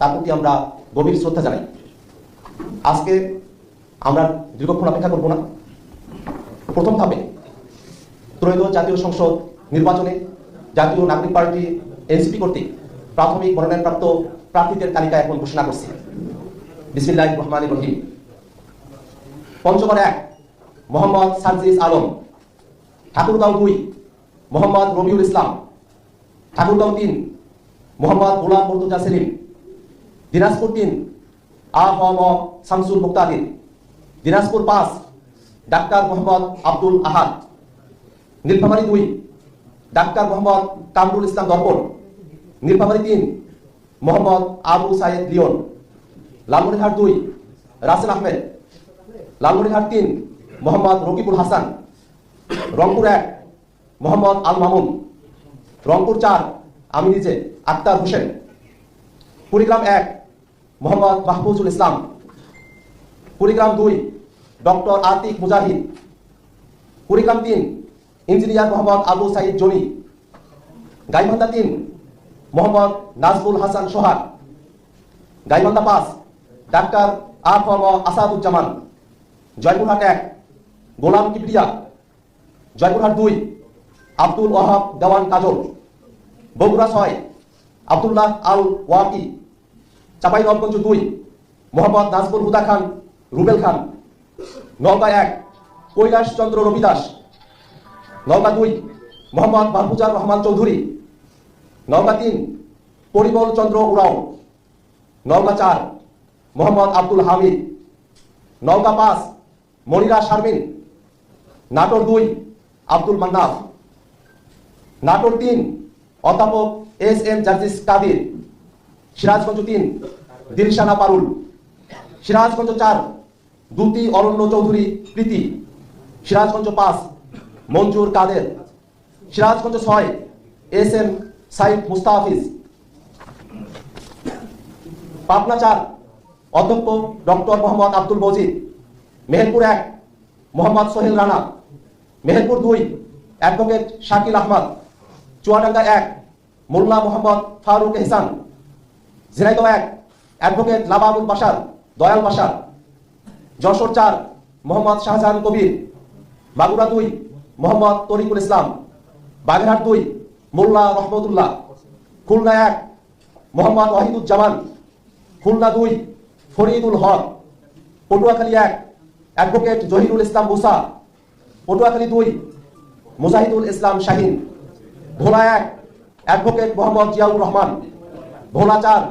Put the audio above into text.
তার প্রতি আমরা গভীর শ্রদ্ধা জানাই। আজকে আমরা দীর্ঘক্ষণ অপেক্ষা করব না। প্রথম ধাপে ত্রয়োদশ জাতীয় সংসদ নির্বাচনে জাতীয় নাগরিক পার্টি এনসিপি কর্তৃক প্রাথমিক মনোনয়নপ্রাপ্ত প্রার্থীদের তালিকা এখন ঘোষণা করছে। বিসমিল্লাহ রহমান রহিম। পঞ্চগড় এক, মোহাম্মদ সার্জিস আলম। ঠাকুরগাঁও দুই, মোহাম্মদ রবিউল ইসলাম। ঠাকুরগাঁও তিন, মোহাম্মদ গোলাম মর্তুজা সেলিম। দিনাজপুর তিন আ হ, ম, শামসুল মুক্তাদির দিনাজপুর পাঁচ, ডাক্তার মোহাম্মদ আব্দুল আহাদ। নীলফামারী দুই, ডাক্তার মোহাম্মদ কামরুল ইসলাম দর্পণ। নীলফামারী তিন, মোহাম্মদ আবু সাইদ লিওন। লালমনিরহাট দুই, রাসেল আহমেদ। লালমনিরহাট তিন, মোহাম্মদ রকিবুল হাসান। রংপুর এক, মোহাম্মদ আল মামুন। রংপুর চার, আমি নিজে, আক্তার হোসেন। কুড়িগ্রাম এক মোহাম্মদ মাহফুজুল ইসলাম, কুড়িগ্রাম দুই, ডক্টর আতিক মুজাহিদ, কুড়িগ্রাম তিন, ইঞ্জিনিয়ার মোহাম্মদ আবু সাইদ জনি, গাইবান্ধা তিন, মোহাম্মদ নাজমুল হাসান সোহাগ, গাইবান্ধা পাঁচ, ডাক্তার আফম আসাদুজ্জামান, জয়পুরহাট এক, গোলাম কিবরিয়া, জয়পুরহাট দুই, আব্দুল ওয়াহাব দেওয়ান কাজল, বগুড়া ছয়, আব্দুল্লাহ আল ওয়াকি চাঁপাইনবাবগঞ্জ দুই, মোহাম্মদ নাজমুল হুদা খান, রুবেল খান। নওগাঁ এক, কৈলাস চন্দ্র রবিদাস। নওগাঁ দুই, মোহাম্মদ মাহফুজার রহমান চৌধুরী। নওগাঁ তিন, পরিমল চন্দ্র উরাও। নওগাঁ চার, মোহাম্মদ আব্দুল হামিদ। নওগাঁ পাঁচ, মনিরা শারমিন। নাটোর দুই, আব্দুল মান্নাফ। নাটোর তিন, অধ্যাপক এস এম জার্জিস কাদির। সিরাজগঞ্জ তিন, দিলশানা পারুল। সিরাজগঞ্জ চার, দুতি অরণ্য চৌধুরী প্রীতি। সিরাজগঞ্জ পাঁচ, মঞ্জুর কাদের। সিরাজগঞ্জ ছয়, এস এম সাইফ মুস্তাহাফিজ পাবনা চার, অধ্যক্ষ ডক্টর মোহাম্মদ আব্দুল মজিদ। মেহেরপুর এক, মোহাম্মদ সোহেল রানা। মেহেরপুর দুই, অ্যাডভোকেট শাকিল আহমদ। চুয়াডাঙ্গা এক, মোল্লা মোহাম্মদ ফারুক এহসান। ঝিনাইদহ এক অ্যাডভোকেট লাবাবুল বাসার দয়াল বাসার যশোর চার, মোহাম্মদ শাহজাহান কবির, মাগুরা দুই, মোহাম্মদ তরিকুল ইসলাম, বাগেরহাট দুই, মোল্লা রহমতুল্লাহ, খুলনা এক, মোহাম্মদ ওয়াহিদুজ্জামান, খুলনা দুই, ফরিদুল হক, পটুয়াখালী এক অ্যাডভোকেট জহিরুল ইসলাম মুসা, পটুয়াখালী দুই, মুজাহিদুল ইসলাম শাহিন, ভোলা এক অ্যাডভোকেট মোহাম্মদ জিয়াউর রহমান, ভোলা চার